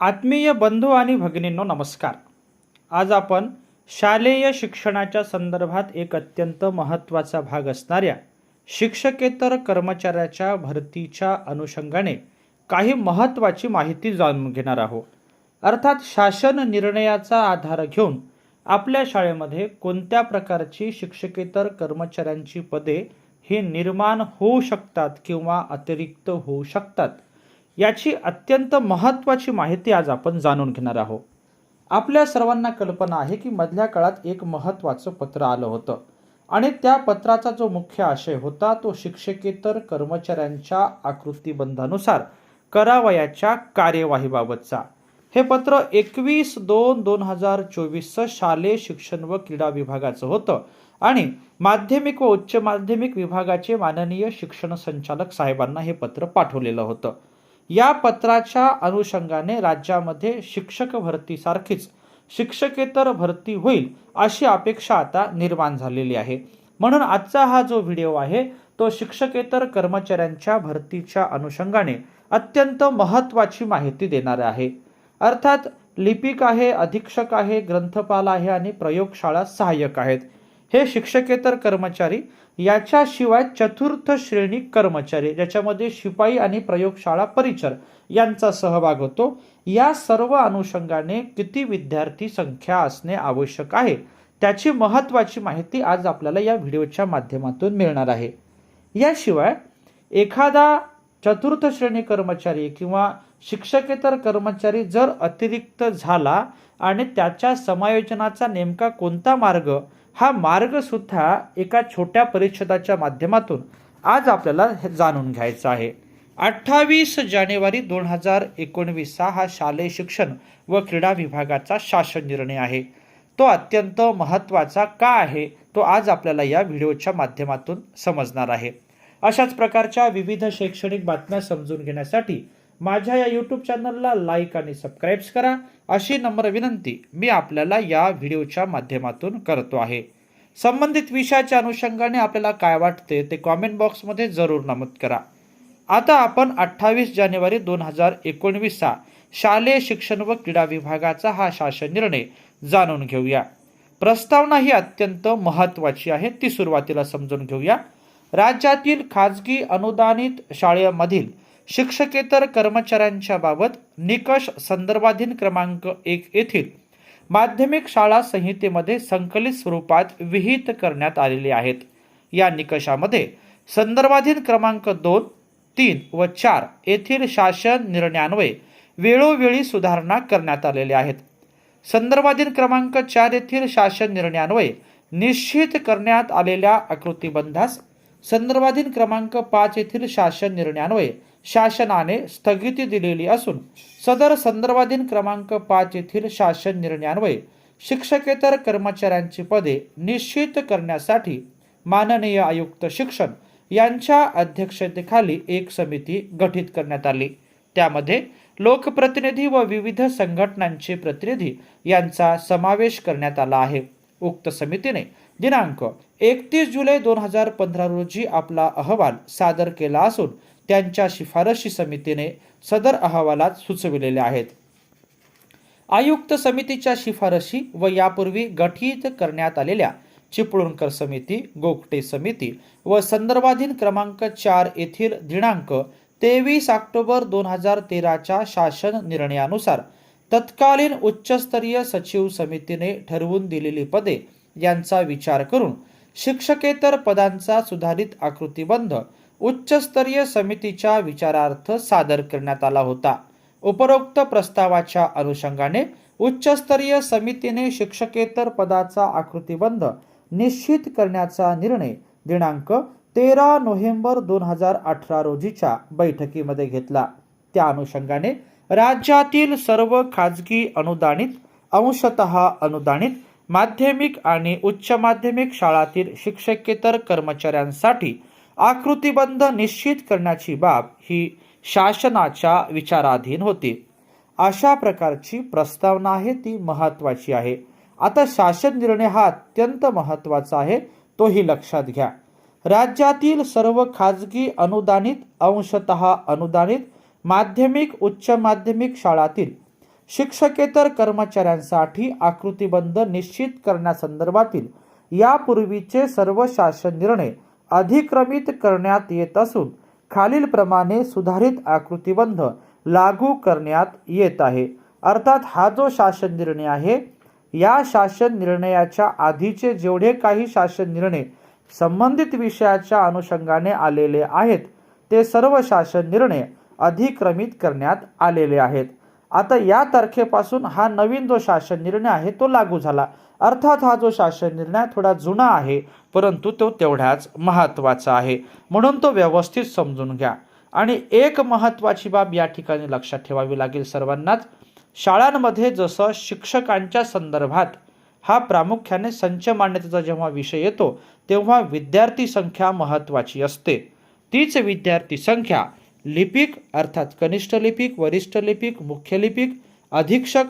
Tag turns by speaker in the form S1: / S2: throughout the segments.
S1: आत्मीय बंधू आणि भगिनींनो नमस्कार. आज आपण शालेय शिक्षणाच्या संदर्भात एक अत्यंत महत्त्वाचा भाग असणाऱ्या शिक्षकेतर कर्मचाऱ्याच्या भरतीच्या अनुषंगाने काही महत्त्वाची माहिती जाणून घेणार आहोत. अर्थात शासन निर्णयाचा आधार घेऊन आपल्या शाळेमध्ये कोणत्या प्रकारची शिक्षकेतर कर्मचाऱ्यांची पदे हे निर्माण होऊ शकतात किंवा अतिरिक्त होऊ शकतात याची अत्यंत महत्त्वाची माहिती आज आपण जाणून घेणार आहोत. आपल्या सर्वांना कल्पना आहे की मधल्या काळात एक महत्त्वाचं पत्र आलं होतं. आणि त्या पत्राचा जो मुख्य आशय होता तो शिक्षकेतर कर्मचाऱ्यांच्या आकृतीबंधानुसार करावयाच्या कार्यवाहीबाबतचा. हे पत्र एकवीस दोन दोन हजार चोवीसचं शालेय शिक्षण व क्रीडा विभागाचं होतं आणि माध्यमिक व उच्च माध्यमिक विभागाचे माननीय शिक्षण संचालक साहेबांना हे पत्र पाठवलेलं होतं. या पत्राच्या अनुषंगाने राज्यामध्ये शिक्षक भरतीसारखीच शिक्षकेतर भरती होईल अशी अपेक्षा आता निर्माण झालेली आहे. म्हणून आजचा हा जो व्हिडिओ आहे तो शिक्षकेतर कर्मचाऱ्यांच्या भरतीच्या अनुषंगाने अत्यंत महत्त्वाची माहिती देणार आहे. अर्थात लिपिक आहे अधीक्षक आहे ग्रंथपाल आहे आणि प्रयोगशाळा सहाय्यक आहेत. हे शिक्षकेतर कर्मचारी याच्याशिवाय चतुर्थ श्रेणी कर्मचारी ज्याच्यामध्ये शिपाई आणि प्रयोगशाळा परिचर यांचा सहभाग होतो या सर्व अनुषंगाने किती विद्यार्थी संख्या असणे आवश्यक आहे त्याची महत्त्वाची माहिती आज आपल्याला या व्हिडिओच्या माध्यमातून मिळणार आहे. याशिवाय एखादा चतुर्थ श्रेणी कर्मचारी किंवा शिक्षकेतर कर्मचारी जर अतिरिक्त झाला आणि त्याच्या समायोजनाचा नेमका कोणता मार्ग हा मार्गसुद्धा एका छोट्या परिच्छेदाच्या माध्यमातून आज आपल्याला हे जाणून घ्यायचा आहे. अठ्ठावीस जानेवारी दोन हजार एकोणवीसचा हा शालेय शिक्षण व क्रीडा विभागाचा शासन निर्णय आहे. तो अत्यंत महत्त्वाचा का आहे तो आज आपल्याला या व्हिडिओच्या माध्यमातून समजणार आहे. अशाच प्रकारच्या विविध शैक्षणिक बातम्या समजून घेण्यासाठी माझ्या या यूट्यूब चॅनलला लाईक आणि सबस्क्राईब्स करा. अशी नम्र विनंती मी आपल्याला या व्हिडिओच्या माध्यमातून करतो आहे. संबंधित विषयाच्या अनुषंगाने आपल्याला काय वाटते ते कॉमेंट बॉक्समध्ये जरूर नमूद करा. आता आपण अठ्ठावीस जानेवारी दोन हजार एकोणवीसचा शालेय शिक्षण व क्रीडा विभागाचा हा शासन निर्णय जाणून घेऊया. प्रस्तावना ही अत्यंत महत्त्वाची आहे ती सुरुवातीला समजून घेऊया. राज्यातील खाजगी अनुदानित शाळेमधील शिक्षकेतर कर्मचाऱ्यांच्या बाबत निकष संदर्भाधीन क्रमांक एक येथील माध्यमिक शाळा संहितेमध्ये संकलित स्वरूपात विहित करण्यात आलेले आहेत. या निकषामध्ये संदर्भाधीन क्रमांक दोन तीन व चार येथील शासन निर्णयान्वये वेळोवेळी सुधारणा करण्यात आलेल्या आहेत. संदर्भाधीन क्रमांक चार येथील शासन निर्णयान्वये निश्चित करण्यात आलेल्या आकृतीबंधास संदर्भाधीन क्रमांक पाच येथील शासन निर्णयान्वये शासनाने स्थगिती दिलेली असून सदर संदर्भाधीन क्रमांक पाच येथील शासन निर्णयान्वये शिक्षकेतर कर्मचाऱ्यांची पदे निश्चित करण्यासाठी माननीय आयुक्त शिक्षण यांच्या अध्यक्षतेखाली एक समिती गठीत करण्यात आली. त्यामध्ये लोकप्रतिनिधी व विविध संघटनांचे प्रतिनिधी यांचा समावेश करण्यात आला आहे. उक्त समितीने दिनांक एकतीस जुलै दोन हजार पंधरा रोजी आपला अहवाल सादर केला असून त्यांच्या शिफारशी समितीने सदर अहवालात सुचविलेल्या आहेत. आयुक्त समितीच्या शिफारशी व यापूर्वी गठीत करण्यात आलेल्या चिपळूणकर समिती गोगटे समिती व संदर्भाधीन क्रमांक चार येथील दिनांक तेवीस ऑक्टोबर दोन हजार तेराच्या शासन निर्णयानुसार तत्कालीन उच्चस्तरीय सचिव समितीने ठरवून दिलेली पदे यांचा विचार करून शिक्षकेतर पदांचा सुधारित आकृतीबंध उच्चस्तरीय समितीच्या विचारार्थ सादर करण्यात आला होता. उपरोक्त प्रस्तावाच्या अनुषंगाने उच्चस्तरीय समितीने शिक्षकेतर पदाचा आकृतीबंध निश्चित करण्याचा निर्णय दिनांक तेरा नोव्हेंबर दोन हजार अठरा रोजीच्या बैठकीमध्ये घेतला. त्या अनुषंगाने राज्यातील सर्व खाजगी अनुदानित अंशतः अनुदानित माध्यमिक आणि उच्च माध्यमिक शाळातील शिक्षकेतर कर्मचाऱ्यांसाठी आकृतीबंध निश्चित करण्याची बाब ही शासनाच्या विचाराधीन होती. अशा प्रकारची प्रस्तावना आहे ती महत्वाची आहे. आता शासन निर्णय हा अत्यंत महत्त्वाचा आहे तोही लक्षात घ्या. राज्यातील सर्व खाजगी अनुदानित अंशतः अनुदानित माध्यमिक उच्च माध्यमिक शाळातील शिक्षकेतर कर्मचाऱ्यांसाठी आकृतीबंध निश्चित करण्यासंदर्भातील यापूर्वीचे सर्व शासन निर्णय अधिक्रमित करण्यात येत असून खालीलप्रमाणे सुधारित आकृतीबंध लागू करण्यात येत आहे. अर्थात हा जो शासन निर्णय आहे या शासन निर्णयाच्या आधीचे जेवढे काही शासन निर्णय संबंधित विषयाच्या अनुषंगाने आलेले आहेत ते सर्व शासन निर्णय अधिक्रमित करण्यात आलेले आहेत. आता या तारखेपासून हा नवीन जो शासन निर्णय आहे तो लागू झाला. अर्थात हा जो शासन निर्णय थोडा जुना आहे परंतु तो तेवढाच महत्त्वाचा आहे. म्हणून तो व्यवस्थित समजून घ्या. आणि एक महत्त्वाची बाब या ठिकाणी लक्षात ठेवावी लागेल सर्वांनाच. शाळांमध्ये जसं शिक्षकांच्या संदर्भात हा प्रामुख्याने संच मान्यतेचा जेव्हा विषय येतो तेव्हा विद्यार्थी संख्या महत्त्वाची असते. तीच विद्यार्थी संख्या लिपिक अर्थात कनिष्ठ लिपिक वरिष्ठ लिपिक मुख्य लिपिक अधीक्षक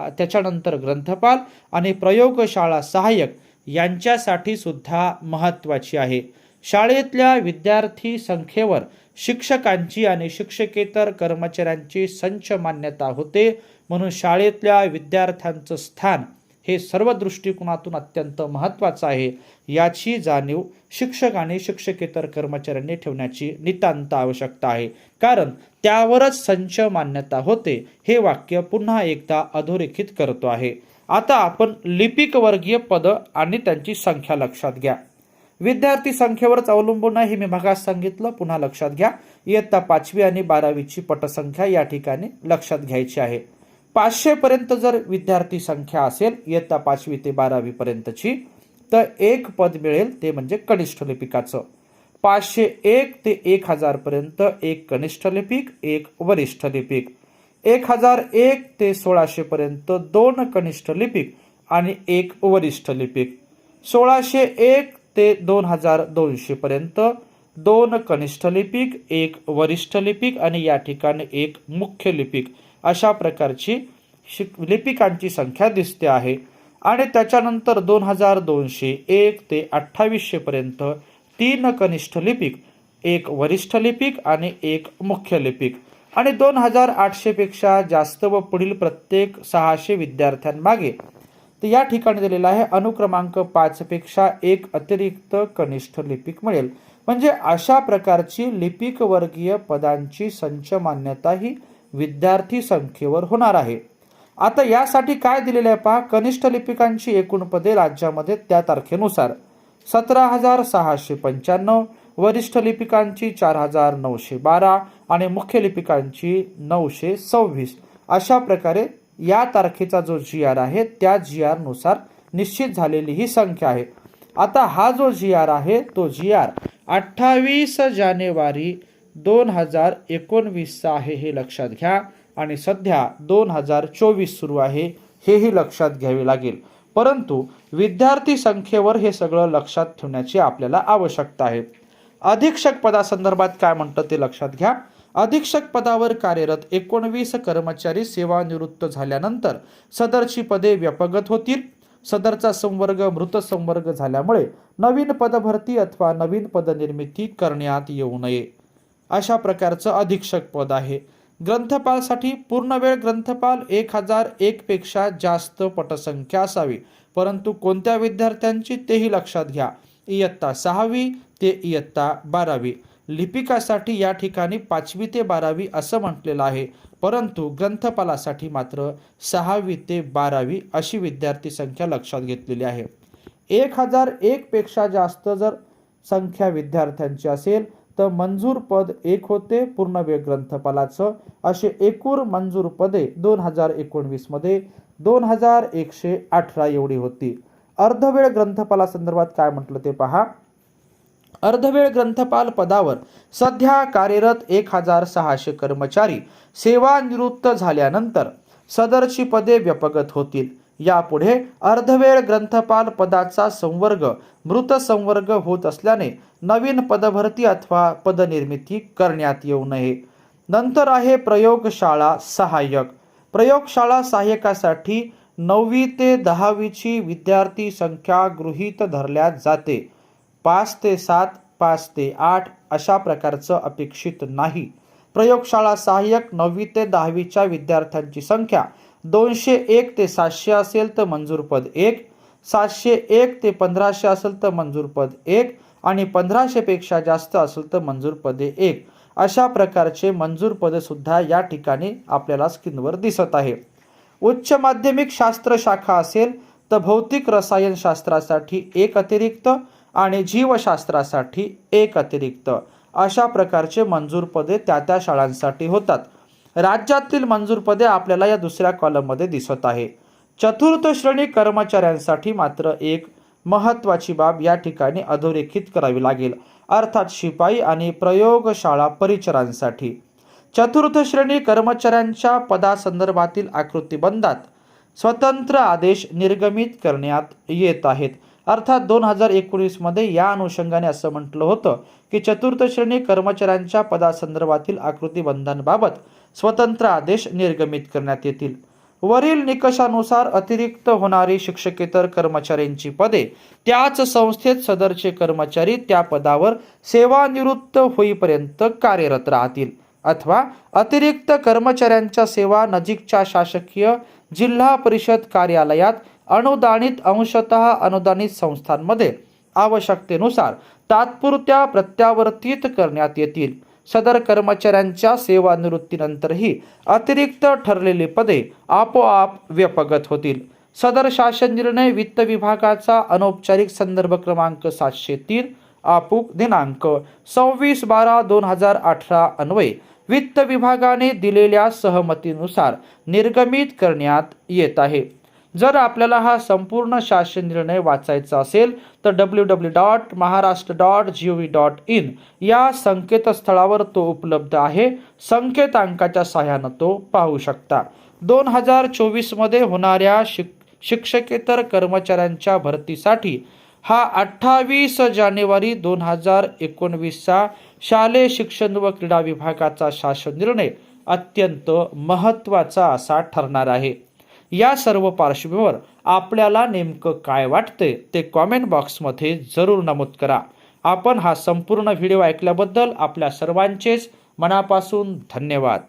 S1: त्याच्यानंतर ग्रंथपाल आणि प्रयोगशाळा सहाय्यक यांच्यासाठी सुद्धा महत्त्वाची आहे. शाळेतल्या विद्यार्थी संख्येवर शिक्षकांची आणि शिक्षकेतर कर्मचाऱ्यांची संच मान्यता होते म्हणून शाळेतल्या विद्यार्थ्यांचं स्थान हे सर्व दृष्टिकोनातून अत्यंत महत्त्वाचं आहे. याची जाणीव शिक्षक आणि शिक्षकेतर कर्मचाऱ्यांनी ठेवण्याची नितांत आवश्यकता आहे. कारण त्यावरच संच मान्यता होते हे वाक्य पुन्हा एकदा अधोरेखित करतो आहे. आता आपण लिपिक वर्गीय पद आणि त्यांची संख्या लक्षात घ्या. विद्यार्थी संख्येवरच अवलंबून आहे हे मी भागास सांगितलं. पुन्हा लक्षात घ्या. इयत्ता पाचवी आणि बारावीची पटसंख्या या ठिकाणी लक्षात घ्यायची आहे. पाचशेपर्यंत जर विद्यार्थी संख्या असेल इयत्ता पाचवी ते बारावीपर्यंतची तर एक पद मिळेल ते म्हणजे कनिष्ठ लिपिकाचं. पाचशे एक ते एक हजारपर्यंत एक कनिष्ठ लिपिक एक वरिष्ठ लिपिक. एक हजार एक ते सोळाशेपर्यंत दोन कनिष्ठ लिपिक आणि एक वरिष्ठ लिपिक. सोळाशे एक ते दोन हजार दोनशेपर्यंत दोन कनिष्ठ लिपिक एक वरिष्ठ लिपिक आणि या ठिकाणी एक मुख्य लिपिक. अशा प्रकारची शिक लिपिकांची संख्या दिसते आहे. आणि त्याच्यानंतर दोन हजार दोनशे एक ते अठ्ठावीसशेपर्यंत तीन कनिष्ठ लिपिक एक वरिष्ठ लिपिक आणि एक मुख्य लिपिक. आणि दोन हजार आठशेपेक्षा जास्त व पुढील प्रत्येक सहाशे विद्यार्थ्यांमागे. तर या ठिकाणी दिलेला आहे अनुक्रमांक पाचपेक्षा एक अतिरिक्त कनिष्ठ लिपिक मिळेल. म्हणजे अशा प्रकारची लिपिक वर्गीय पदांची संच मान्यता ही विद्यार्थी संख्येवर होणार आहे. आता यासाठी काय दिलेले आहे पहा कनिष्ठ लिपिकांची एकूण पदे राज्यामध्ये त्या तारखेनुसार. सतरा हजार सहाशे पंच्याण्णव वरिष्ठ लिपिकांची चार हजार नऊशे बारा आणि मुख्य लिपिकांची नऊशे सव्वीस. अशा प्रकारे या तारखेचा जो जी आर आहे त्या जी आरनुसार निश्चित झालेली ही संख्या आहे. आता हा जो जी आर आहे तो जी आर अठ्ठावीस जानेवारी दोन हजार एकोणवीसचा आहे हे लक्षात घ्या आणि सध्या दोन हजार चोवीस सुरू आहे हेही लक्षात घ्यावे लागेल. परंतु विद्यार्थी संख्येवर हे सगळं लक्षात ठेवण्याची आपल्याला आवश्यकता आहे. अधीक्षक पदासंदर्भात काय म्हणतं ते लक्षात घ्या. अधीक्षक पदावर कार्यरत एकोणवीस कर्मचारी सेवानिवृत्त झाल्यानंतर सदरची पदे व्यपगत होतील. सदरचा संवर्ग मृत संवर्ग झाल्यामुळे नवीन पदभरती अथवा नवीन पदनिर्मिती करण्यात येऊ नये. अशा प्रकारचं अधीक्षक पद आहे. ग्रंथपालसाठी पूर्णवेळ ग्रंथपाल एक हजार एक पेक्षा जास्त पटसंख्या असावी. परंतु कोणत्या विद्यार्थ्यांची तेही लक्षात घ्या. इयत्ता सहावी ते इयत्ता बारावी. लिपिकासाठी या ठिकाणी पाचवी ते बारावी असं म्हटलेलं आहे. परंतु ग्रंथपालासाठी मात्र सहावी ते बारावी अशी विद्यार्थी संख्या लक्षात घेतलेली आहे. एक हजार एकपेक्षा जास्त जर संख्या विद्यार्थ्यांची असेल तर मंजूर पद एक होते पूर्णवेळ ग्रंथपालाचं. असे एकूण मंजूर पदे दोन हजार एकोणवीसमध्ये दोन हजार एकशे अठरा एवढी होती. अर्धवेळ ग्रंथपाला संदर्भात काय म्हटलं ते पहा. अर्धवेळ ग्रंथपाल पदावर सध्या कार्यरत एक हजार सहाशे कर्मचारी सेवानिवृत्त झाल्यानंतर सदरची पदे व्यपगत होतील. यापुढे अर्धवेळ ग्रंथपाल पदाचा संवर्ग मृत संवर्ग होत असल्याने नवीन पदभरती अथवा पदनिर्मिती करण्यात येऊ नये. नंतर आहे प्रयोगशाळा सहाय्यक. प्रयोगशाळा सहाय्यकासाठी नववी ते दहावीची विद्यार्थी संख्या गृहीत धरल्या जाते. पाच ते सात पाच ते आठ अशा प्रकारचं अपेक्षित नाही. प्रयोगशाळा सहाय्यक नववी ते दहावीच्या विद्यार्थ्यांची संख्या दोनशे एक ते सातशे असेल तर मंजूर पद एक सातशे एक ते पंधराशे असेल तर मंजूर पद एक आणि पंधराशेपेक्षा जास्त असेल तर मंजूर पदे एक. अशा प्रकारचे मंजूर पदसुद्धा या ठिकाणी आपल्याला स्क्रीनवर दिसत आहे. उच्च माध्यमिक शास्त्र शाखा असेल तर भौतिक रसायनशास्त्रासाठी एक अतिरिक्त आणि जीवशास्त्रासाठी एक अतिरिक्त. अशा प्रकारचे मंजूर पदे त्या त्या शाळांसाठी होतात. राज्यातील मंजूर पदे आपल्याला या दुसऱ्या कॉलममध्ये दिसत आहे. चतुर्थ श्रेणी कर्मचाऱ्यांसाठी मात्र एक महत्त्वाची बाब या ठिकाणी अधोरेखित करावी लागेल. अर्थात शिपाई आणि प्रयोगशाळा परिचरांसाठी. चतुर्थ श्रेणी कर्मचाऱ्यांच्या पदासंदर्भातील आकृतीबंधात स्वतंत्र आदेश निर्गमित करण्यात येत आहेत. अर्थात दोन हजार एकोणीसमध्ये या अनुषंगाने असं म्हटलं होतं की चतुर्थ श्रेणी कर्मचाऱ्यांच्या पदासंदर्भातील आकृतीबंधांबाबत स्वतंत्र आदेश निर्गमित करण्यात येतील. वरील निकषानुसार अतिरिक्त होणारी शिक्षकेतर कर्मचाऱ्यांची पदे त्याच संस्थेत सदरचे कर्मचारी त्या पदावर सेवानिवृत्त होईपर्यंत कार्यरत राहतील. अथवा अतिरिक्त कर्मचाऱ्यांच्या सेवा नजीकच्या शासकीय जिल्हा परिषद कार्यालयात अनुदानित अंशतः अनुदानित संस्थांमध्ये आवश्यकतेनुसार तात्पुरत्या प्रत्यावर्तित करण्यात येतील. सदर कर्मचाऱ्यांच्या सेवानिवृत्तीनंतरही अतिरिक्त ठरलेली पदे आपोआप व्यपगत होतील. सदर शासन निर्णय वित्त विभागाचा अनौपचारिक संदर्भ क्रमांक सातशे तीन आपूक दिनांक सव्वीस बारा दोन हजार अठरा अन्वये वित्त विभागाने दिलेल्या सहमतीनुसार निर्गमित करण्यात येत आहे. जर आपल्याला हा संपूर्ण शासन निर्णय वाचायचा असेल तर W W dot Maharashtra dot G O V dot in या संकेतस्थळावर तो उपलब्ध आहे. संकेतांकाच्या सहाय्यानं तो पाहू शकता. दोन हजार चोवीसमध्ये होणाऱ्या शिक शिक्षकेतर कर्मचाऱ्यांच्या भरतीसाठी हा अठ्ठावीस जानेवारी दोन हजार एकोणवीसचा शालेय शिक्षण व क्रीडा विभागाचा शासन निर्णय अत्यंत महत्त्वाचा असा ठरणार आहे. या सर्व पार्श्वभूमीवर आपल्याला नेमकं काय वाटते ते कॉमेंट बॉक्समध्ये जरूर नमूद करा. आपण हा संपूर्ण व्हिडिओ ऐकल्याबद्दल आपल्या सर्वांचेच मनापासून धन्यवाद.